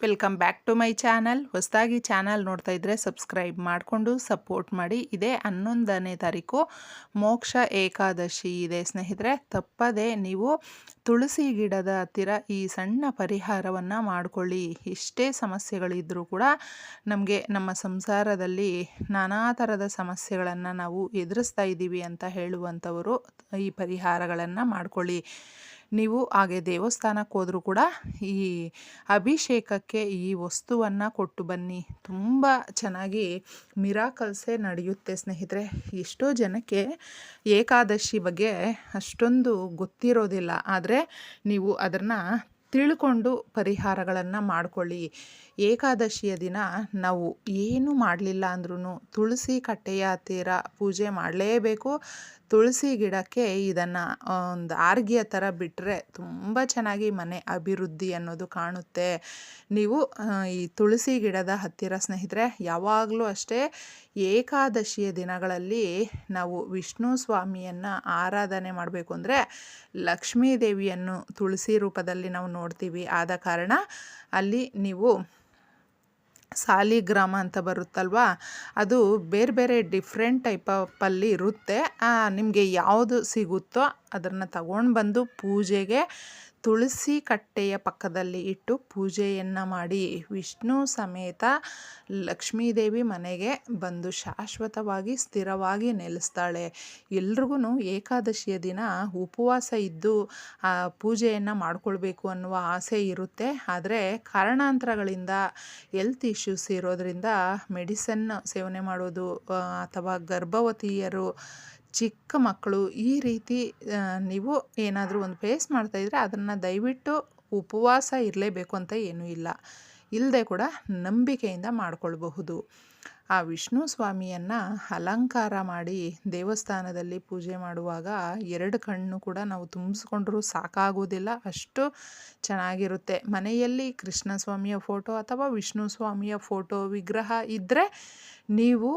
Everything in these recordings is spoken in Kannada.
Welcome back to my channel ಹೊಸದಾಗಿ ಚಾನಲ್ ನೋಡ್ತಾ ಇದ್ದರೆ ಸಬ್ಸ್ಕ್ರೈಬ್ ಮಾಡಿಕೊಂಡು ಸಪೋರ್ಟ್ ಮಾಡಿ. ಇದೇ ಹನ್ನೊಂದನೇ ತಾರೀಕು ಮೋಕ್ಷ ಏಕಾದಶಿ ಇದೆ. ಸ್ನೇಹಿತರೆ, ತಪ್ಪದೆ ನೀವು ತುಳಸಿ ಗಿಡದ ಹತ್ತಿರ ಈ ಸಣ್ಣ ಪರಿಹಾರವನ್ನು ಮಾಡಿಕೊಳ್ಳಿ. ಎಷ್ಟೇ ಸಮಸ್ಯೆಗಳಿದ್ದರೂ ಕೂಡ ನಮಗೆ ನಮ್ಮ ಸಂಸಾರದಲ್ಲಿ ನಾನಾ ಥರದ ಸಮಸ್ಯೆಗಳನ್ನು ನಾವು ಎದುರಿಸ್ತಾ ಇದ್ದೀವಿ ಅಂತ ಹೇಳುವಂಥವರು ಈ ಪರಿಹಾರಗಳನ್ನು ಮಾಡಿಕೊಳ್ಳಿ. ನೀವು ಹಾಗೆ ದೇವಸ್ಥಾನಕ್ಕೆ ಹೋದರೂ ಕೂಡ ಈ ಅಭಿಷೇಕಕ್ಕೆ ಈ ವಸ್ತುವನ್ನು ಕೊಟ್ಟು ಬನ್ನಿ. ತುಂಬ ಚೆನ್ನಾಗಿ ಮಿರಾಕಲ್ಸೇ ನಡೆಯುತ್ತೆ ಸ್ನೇಹಿತರೆ. ಎಷ್ಟೋ ಜನಕ್ಕೆ ಏಕಾದಶಿ ಬಗ್ಗೆ ಅಷ್ಟೊಂದು ಗೊತ್ತಿರೋದಿಲ್ಲ. ಆದರೆ ನೀವು ಅದನ್ನು ತಿಳ್ಕೊಂಡು ಪರಿಹಾರಗಳನ್ನು ಮಾಡಿಕೊಳ್ಳಿ. ಏಕಾದಶಿಯ ದಿನ ನಾವು ಏನು ಮಾಡಲಿಲ್ಲ ಅಂದ್ರೂ ತುಳಸಿ ಕಟ್ಟೆಯ ಹತ್ತಿರ ಪೂಜೆ ಮಾಡಲೇಬೇಕು. ತುಳಸಿ ಗಿಡಕ್ಕೆ ಇದನ್ನು ಒಂದು ಆರ್ಗಿಯ ಥರ ಬಿಟ್ಟರೆ ತುಂಬ ಚೆನ್ನಾಗಿ ಮನೆ ಅಭಿವೃದ್ಧಿ ಅನ್ನೋದು ಕಾಣುತ್ತೆ. ನೀವು ಈ ತುಳಸಿ ಗಿಡದ ಹತ್ತಿರ ಸ್ನೇಹಿತರೆ, ಯಾವಾಗಲೂ ಅಷ್ಟೇ ಏಕಾದಶಿಯ ದಿನಗಳಲ್ಲಿ ನಾವು ವಿಷ್ಣು ಸ್ವಾಮಿಯನ್ನು ಆರಾಧನೆ ಮಾಡಬೇಕು ಅಂದರೆ ಲಕ್ಷ್ಮೀ ದೇವಿಯನ್ನು ತುಳಸಿ ರೂಪದಲ್ಲಿ ನಾವು ನೋಡ್ತೀವಿ. ಆದ ಕಾರಣ ಅಲ್ಲಿ ನೀವು ಸಾಲಿಗ್ರಾಮ ಅಂತ ಬರುತ್ತಲ್ವಾ? ಅದು ಬೇರೆ ಬೇರೆ ಡಿಫ್ರೆಂಟ್ ಟೈಪ್ ಅಲ್ಲಿ ಇರುತ್ತೆ. ನಿಮಗೆ ಯಾವುದು ಸಿಗುತ್ತೋ ಅದನ್ನು ತಗೊಂಡು ಬಂದು ಪೂಜೆಗೆ ತುಳಸಿ ಕಟ್ಟೆಯ ಪಕ್ಕದಲ್ಲಿ ಇಟ್ಟು ಪೂಜೆಯನ್ನು ಮಾಡಿ ವಿಷ್ಣು ಸಮೇತ ಲಕ್ಷ್ಮೀದೇವಿ ಮನೆಗೆ ಬಂದು ಶಾಶ್ವತವಾಗಿ ಸ್ಥಿರವಾಗಿ ನೆಲೆಸ್ತಾಳೆ. ಎಲ್ರಿಗೂ ಏಕಾದಶಿಯ ದಿನ ಉಪವಾಸ ಇದ್ದು, ಆ ಪೂಜೆಯನ್ನು ಮಾಡಿಕೊಳ್ಬೇಕು ಅನ್ನುವ ಆಸೆ ಇರುತ್ತೆ. ಆದರೆ ಕಾರಣಾಂತರಗಳಿಂದ ಹೆಲ್ತ್ ಇಶ್ಯೂಸ್ ಇರೋದರಿಂದ ಮೆಡಿಸನ್ ಸೇವನೆ ಮಾಡೋದು ಅಥವಾ ಗರ್ಭವತಿಯರು ಚಿಕ್ಕ ಮಕ್ಕಳು ಈ ರೀತಿ ನೀವು ಏನಾದರೂ ಒಂದು ಫೇಸ್ ಮಾಡ್ತಾಯಿದ್ರೆ ಅದನ್ನು ದಯವಿಟ್ಟು ಉಪವಾಸ ಇರಲೇಬೇಕು ಅಂತ ಏನೂ ಇಲ್ಲ. ಇಲ್ಲದೆ ಕೂಡ ನಂಬಿಕೆಯಿಂದ ಮಾಡಿಕೊಳ್ಬಹುದು. ಆ ವಿಷ್ಣು ಸ್ವಾಮಿಯನ್ನು ಅಲಂಕಾರ ಮಾಡಿ ದೇವಸ್ಥಾನದಲ್ಲಿ ಪೂಜೆ ಮಾಡುವಾಗ ಎರಡು ಕಣ್ಣು ಕೂಡ ನಾವು ತುಂಬಿಸ್ಕೊಂಡ್ರೂ ಸಾಕಾಗೋದಿಲ್ಲ. ಅಷ್ಟು ಚೆನ್ನಾಗಿರುತ್ತೆ. ಮನೆಯಲ್ಲಿ ಕೃಷ್ಣ ಸ್ವಾಮಿಯ ಫೋಟೋ ಅಥವಾ ವಿಷ್ಣು ಸ್ವಾಮಿಯ ಫೋಟೋ ವಿಗ್ರಹ ಇದ್ದರೆ ನೀವು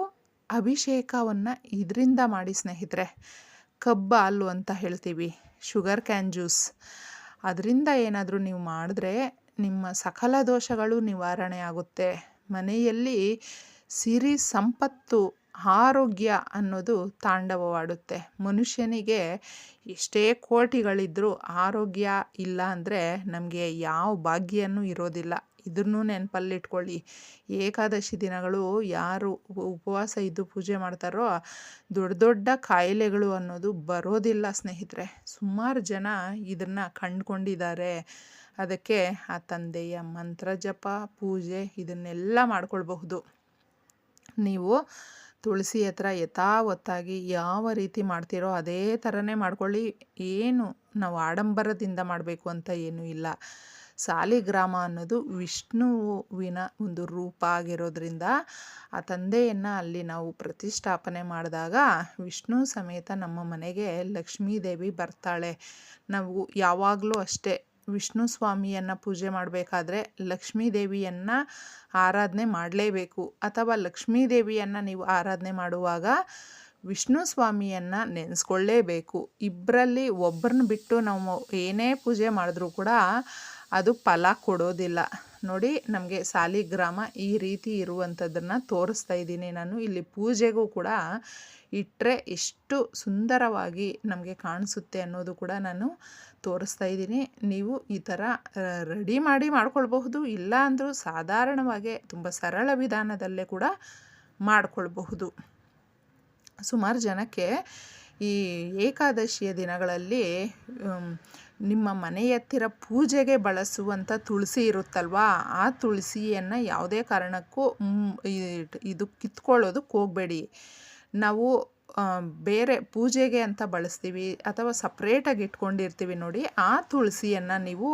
ಅಭಿಷೇಕವನ್ನು ಇದರಿಂದ ಮಾಡಿ ಸ್ನೇಹಿತರೆ. ಕಬ್ಬು ಹಾಲು ಅಂತ ಹೇಳ್ತೀವಿ ಶುಗರ್ ಕ್ಯಾನ್ ಜ್ಯೂಸ್ ಅದರಿಂದ ಏನಾದರೂ ನೀವು ಮಾಡಿದ್ರೆ ನಿಮ್ಮ ಸಕಲ ದೋಷಗಳು ನಿವಾರಣೆ ಆಗುತ್ತೆ ಮನೆಯಲ್ಲಿ ಸಿರಿ ಸಂಪತ್ತು, ಆರೋಗ್ಯ ಅನ್ನೋದು ತಾಂಡವವಾಡುತ್ತೆ. ಮನುಷ್ಯನಿಗೆ ಎಷ್ಟೇ ಕೋಟಿಗಳಿದ್ದರೂ ಆರೋಗ್ಯ ಇಲ್ಲ ಅಂದರೆ ನಮಗೆ ಯಾವ ಭಾಗ್ಯನೂ ಇರೋದಿಲ್ಲ. ಇದನ್ನು ನೆನಪಲ್ಲಿ ಇಟ್ಕೊಳ್ಳಿ. ಏಕಾದಶಿ ದಿನಗಳು ಯಾರು ಉಪವಾಸ ಇದ್ದು ಪೂಜೆ ಮಾಡ್ತಾರೋ ದೊಡ್ಡ ದೊಡ್ಡ ಕಾಯಿಲೆಗಳು ಅನ್ನೋದು ಬರೋದಿಲ್ಲ ಸ್ನೇಹಿತರೆ. ಸುಮಾರು ಜನ ಇದನ್ನು ಕಂಡುಕೊಂಡಿದ್ದಾರೆ. ಅದಕ್ಕೆ ಆ ತಂದೆಯ ಮಂತ್ರ ಜಪ, ಪೂಜೆ ಇದನ್ನೆಲ್ಲ ಮಾಡ್ಕೊಳ್ಬಹುದು. ನೀವು ತುಳಸಿ ಹತ್ರ ಯಥಾವತ್ತಾಗಿ ಯಾವ ರೀತಿ ಮಾಡ್ತೀರೋ ಅದೇ ಥರನೇ ಮಾಡ್ಕೊಳ್ಳಿ. ಏನು ನಾವು ಆಡಂಬರದಿಂದ ಮಾಡಬೇಕು ಅಂತ ಏನೂ ಇಲ್ಲ. ಸಾಲಿಗ್ರಾಮ ಅನ್ನೋದು ವಿಷ್ಣುವಿನ ಒಂದು ರೂಪ ಆಗಿರೋದ್ರಿಂದ ಆ ತಂದೆಯನ್ನು ಅಲ್ಲಿ ನಾವು ಪ್ರತಿಷ್ಠಾಪನೆ ಮಾಡಿದಾಗ ವಿಷ್ಣು ಸಮೇತ ನಮ್ಮ ಮನೆಗೆ ಲಕ್ಷ್ಮೀ ದೇವಿ ಬರ್ತಾಳೆ. ನಾವು ಯಾವಾಗಲೂ ಅಷ್ಟೇ ವಿಷ್ಣು ಸ್ವಾಮಿಯನ್ನು ಪೂಜೆ ಮಾಡಬೇಕಾದ್ರೆ ಲಕ್ಷ್ಮೀ ದೇವಿಯನ್ನು ಆರಾಧನೆ ಮಾಡಲೇಬೇಕು. ಅಥವಾ ಲಕ್ಷ್ಮೀ ದೇವಿಯನ್ನು ನೀವು ಆರಾಧನೆ ಮಾಡುವಾಗ ವಿಷ್ಣು ಸ್ವಾಮಿಯನ್ನು ನೆನೆಸ್ಕೊಳ್ಳೇಬೇಕು. ಇಬ್ಬರಲ್ಲಿ ಒಬ್ಬರನ್ನ ಬಿಟ್ಟು ನಾವು ಏನೇ ಪೂಜೆ ಮಾಡಿದ್ರೂ ಕೂಡ ಅದು ಫಲ ಕೊಡೋದಿಲ್ಲ. ನೋಡಿ, ನಮಗೆ ಸಾಲಿಗ್ರಾಮ ಈ ರೀತಿ ಇರುವಂಥದ್ದನ್ನು ತೋರಿಸ್ತಾ ಇದ್ದೀನಿ ನಾನು. ಇಲ್ಲಿ ಪೂಜೆಗೂ ಕೂಡ ಇಟ್ಟರೆ ಎಷ್ಟು ಸುಂದರವಾಗಿ ನಮಗೆ ಕಾಣಿಸುತ್ತೆ ಅನ್ನೋದು ಕೂಡ ನಾನು ತೋರಿಸ್ತಾ ಇದ್ದೀನಿ. ನೀವು ಈ ಥರ ರೆಡಿ ಮಾಡಿ ಮಾಡ್ಕೊಳ್ಬಹುದು, ಇಲ್ಲ ಅಂದರೂ ಸಾಧಾರಣವಾಗಿ ತುಂಬ ಸರಳ ವಿಧಾನದಲ್ಲೇ ಕೂಡ ಮಾಡಿಕೊಳ್ಬಹುದು. ಸುಮಾರು ಜನಕ್ಕೆ ಈ ಏಕಾದಶಿಯ ದಿನಗಳಲ್ಲಿ ನಿಮ್ಮ ಮನೆಯ ಹತ್ತಿರ ಪೂಜೆಗೆ ಬಳಸುವಂಥ ತುಳಸಿ ಇರುತ್ತಲ್ವಾ? ಆ ತುಳಸಿಯನ್ನು ಯಾವುದೇ ಕಾರಣಕ್ಕೂ ಇದು ಕಿತ್ಕೊಳ್ಳೋದಕ್ಕೆ ಹೋಗಬೇಡಿ. ನಾವು ಬೇರೆ ಪೂಜೆಗೆ ಅಂತ ಬಳಸ್ತೀವಿ ಅಥವಾ ಸಪ್ರೇಟಾಗಿ ಇಟ್ಕೊಂಡಿರ್ತೀವಿ ನೋಡಿ, ಆ ತುಳಸಿಯನ್ನು ನೀವು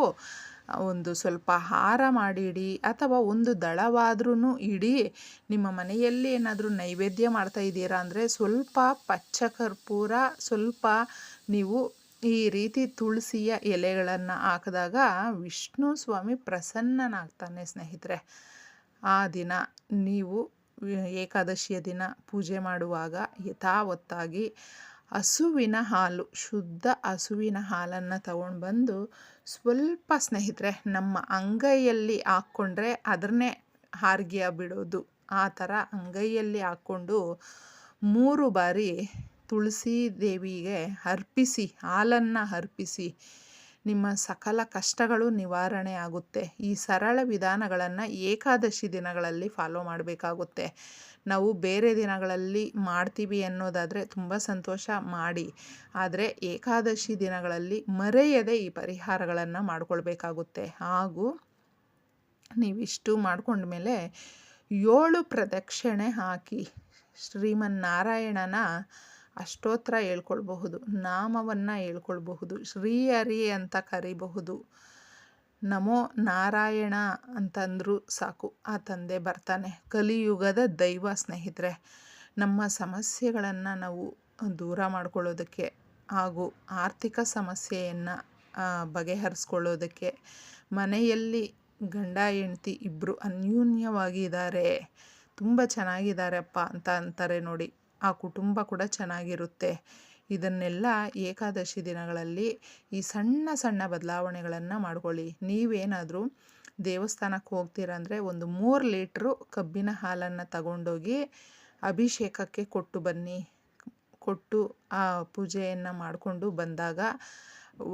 ಒಂದು ಸ್ವಲ್ಪ ಹಾರ ಮಾಡಿಡಿ ಅಥವಾ ಒಂದು ದಳವಾದ್ರೂ ಇಡಿ. ನಿಮ್ಮ ಮನೆಯಲ್ಲಿ ಏನಾದರೂ ನೈವೇದ್ಯ ಮಾಡ್ತಾ ಇದ್ದೀರಾ ಅಂದರೆ ಸ್ವಲ್ಪ ಪಚ್ಚ ಕರ್ಪೂರ ಸ್ವಲ್ಪ ನೀವು ಈ ರೀತಿ ತುಳಸಿಯ ಎಲೆಗಳನ್ನು ಹಾಕಿದಾಗ ವಿಷ್ಣು ಸ್ವಾಮಿ ಪ್ರಸನ್ನನಾಗ್ತಾನೆ ಸ್ನೇಹಿತರೆ. ಆ ದಿನ ನೀವು ಏಕಾದಶಿಯ ದಿನ ಪೂಜೆ ಮಾಡುವಾಗ ಯಥಾವತ್ತಾಗಿ ಹಸುವಿನ ಹಾಲು, ಶುದ್ಧ ಹಸುವಿನ ಹಾಲನ್ನು ತಗೊಂಡು ಬಂದು ಸ್ವಲ್ಪ ಸ್ನೇಹಿತರೆ ನಮ್ಮ ಅಂಗೈಯಲ್ಲಿ ಹಾಕ್ಕೊಂಡ್ರೆ ಅದನ್ನೇ ಹಾರ್ಗಿಯ ಬಿಡೋದು. ಆ ಥರ ಅಂಗೈಯಲ್ಲಿ ಹಾಕ್ಕೊಂಡು ಮೂರು ಬಾರಿ ತುಳಸಿ ದೇವಿಗೆ ಅರ್ಪಿಸಿ, ಹಾಲನ್ನು ಅರ್ಪಿಸಿ, ನಿಮ್ಮ ಸಕಲ ಕಷ್ಟಗಳು ನಿವಾರಣೆ ಆಗುತ್ತೆ. ಈ ಸರಳ ವಿಧಾನಗಳನ್ನು ಏಕಾದಶಿ ದಿನಗಳಲ್ಲಿ ಫಾಲೋ ಮಾಡಬೇಕಾಗುತ್ತೆ. ನಾವು ಬೇರೆ ದಿನಗಳಲ್ಲಿ ಮಾಡ್ತೀವಿ ಅನ್ನೋದಾದರೆ ತುಂಬ ಸಂತೋಷ ಮಾಡಿ. ಆದರೆ ಏಕಾದಶಿ ದಿನಗಳಲ್ಲಿ ಮರೆಯದೆ ಈ ಪರಿಹಾರಗಳನ್ನು ಮಾಡಿಕೊಳ್ಬೇಕಾಗುತ್ತೆ. ಹಾಗೂ ನೀವಿಷ್ಟು ಮಾಡ್ಕೊಂಡ್ಮೇಲೆ ಏಳು ಪ್ರದಕ್ಷಿಣೆ ಹಾಕಿ ಶ್ರೀಮನ್ನಾರಾಯಣನ ಅಷ್ಟೋತ್ರ ಹೇಳ್ಕೊಳ್ಬಹುದು, ನಾಮವನ್ನು ಹೇಳ್ಕೊಳ್ಬಹುದು, ಶ್ರೀ ಹರಿ ಅಂತ ಕರಿಬಹುದು. ನಮೋ ನಾರಾಯಣ ಅಂತಂದರೂ ಸಾಕು, ಆ ತಂದೆ ಬರ್ತಾನೆ. ಕಲಿಯುಗದ ದೈವ ಸ್ನೇಹಿತರೆ, ನಮ್ಮ ಸಮಸ್ಯೆಗಳನ್ನು ನಾವು ದೂರ ಮಾಡ್ಕೊಳ್ಳೋದಕ್ಕೆ ಹಾಗೂ ಆರ್ಥಿಕ ಸಮಸ್ಯೆಯನ್ನು ಬಗೆಹರಿಸ್ಕೊಳ್ಳೋದಕ್ಕೆ ಮನೆಯಲ್ಲಿ ಗಂಡ, ಹೆಂಡ್ತಿ ಇಬ್ಬರು ಅನ್ಯೂನ್ಯವಾಗಿದ್ದಾರೆ ತುಂಬ ಚೆನ್ನಾಗಿದ್ದಾರೆಪ್ಪ ಅಂತ ಅಂತಾರೆ ನೋಡಿ. ಆ ಕುಟುಂಬ ಕೂಡ ಚೆನ್ನಾಗಿರುತ್ತೆ. ಇದನ್ನೆಲ್ಲ ಏಕಾದಶಿ ದಿನಗಳಲ್ಲಿ ಈ ಸಣ್ಣ ಸಣ್ಣ ಬದಲಾವಣೆಗಳನ್ನು ಮಾಡ್ಕೊಳ್ಳಿ. ನೀವೇನಾದರೂ ದೇವಸ್ಥಾನಕ್ಕೆ ಹೋಗ್ತೀರ ಅಂದರೆ ಒಂದು ಮೂರು ಲೀಟ್ರು ಕಬ್ಬಿನ ಹಾಲನ್ನು ತಗೊಂಡೋಗಿ ಅಭಿಷೇಕಕ್ಕೆ ಕೊಟ್ಟು ಬನ್ನಿ. ಕೊಟ್ಟು ಆ ಪೂಜೆಯನ್ನು ಮಾಡಿಕೊಂಡು ಬಂದಾಗ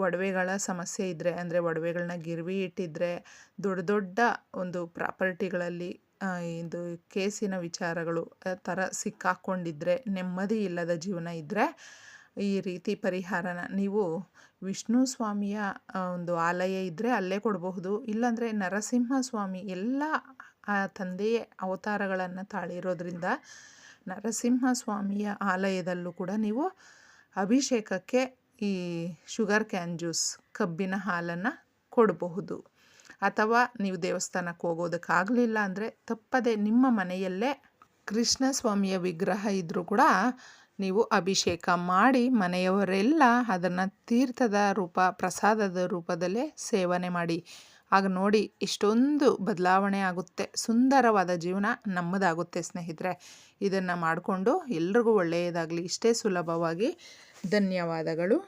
ಒಡವೆಗಳ ಸಮಸ್ಯೆ ಇದ್ದರೆ ಅಂದರೆ ಒಡವೆಗಳನ್ನ ಗಿರ್ವಿ ಇಟ್ಟಿದ್ದರೆ ದೊಡ್ಡ ದೊಡ್ಡ ಒಂದು ಪ್ರಾಪರ್ಟಿಗಳಲ್ಲಿ ಇದು ಕೇಸಿನ ವಿಚಾರಗಳು ಥರ ಸಿಕ್ಕಾಕ್ಕೊಂಡಿದ್ರೆ ನೆಮ್ಮದಿ ಇಲ್ಲದ ಜೀವನ ಇದ್ದರೆ ಈ ರೀತಿ ಪರಿಹಾರನ ನೀವು ವಿಷ್ಣು ಸ್ವಾಮಿಯ ಒಂದು ಆಲಯ ಇದ್ದರೆ ಅಲ್ಲೇ ಕೊಡಬಹುದು. ಇಲ್ಲಾಂದರೆ ನರಸಿಂಹ ಸ್ವಾಮಿ ಎಲ್ಲ, ಆ, ತಂದೆಯ ಅವತಾರಗಳನ್ನು ತಾಳಿರೋದ್ರಿಂದ ನರಸಿಂಹ ಸ್ವಾಮಿಯ ಆಲಯದಲ್ಲೂ ಕೂಡ ನೀವು ಅಭಿಷೇಕಕ್ಕೆ ಈ ಶುಗರ್ ಕ್ಯಾನ್ ಜ್ಯೂಸ್ ಕಬ್ಬಿನ ಹಾಲನ್ನು ಕೊಡಬಹುದು. ಅಥವಾ ನೀವು ದೇವಸ್ಥಾನಕ್ಕೆ ಹೋಗೋದಕ್ಕಾಗಲಿಲ್ಲ ಅಂದರೆ ತಪ್ಪದೆ ನಿಮ್ಮ ಮನೆಯಲ್ಲೇ ಕೃಷ್ಣ ಸ್ವಾಮಿಯ ವಿಗ್ರಹ ಇದ್ದರೂ ಕೂಡ ನೀವು ಅಭಿಷೇಕ ಮಾಡಿ ಮನೆಯವರೆಲ್ಲ ಅದನ್ನು ತೀರ್ಥದ ರೂಪ, ಪ್ರಸಾದದ ರೂಪದಲ್ಲೇ ಸೇವನೆ ಮಾಡಿ. ಆಗ ನೋಡಿ ಇಷ್ಟೊಂದು ಬದಲಾವಣೆ ಆಗುತ್ತೆ. ಸುಂದರವಾದ ಜೀವನ ನಮ್ಮದಾಗುತ್ತೆ ಸ್ನೇಹಿತರೆ. ಇದನ್ನು ಮಾಡಿಕೊಂಡು ಎಲ್ರಿಗೂ ಒಳ್ಳೆಯದಾಗಲಿ. ಇಷ್ಟೇ ಸುಲಭವಾಗಿ ಧನ್ಯವಾದಗಳು.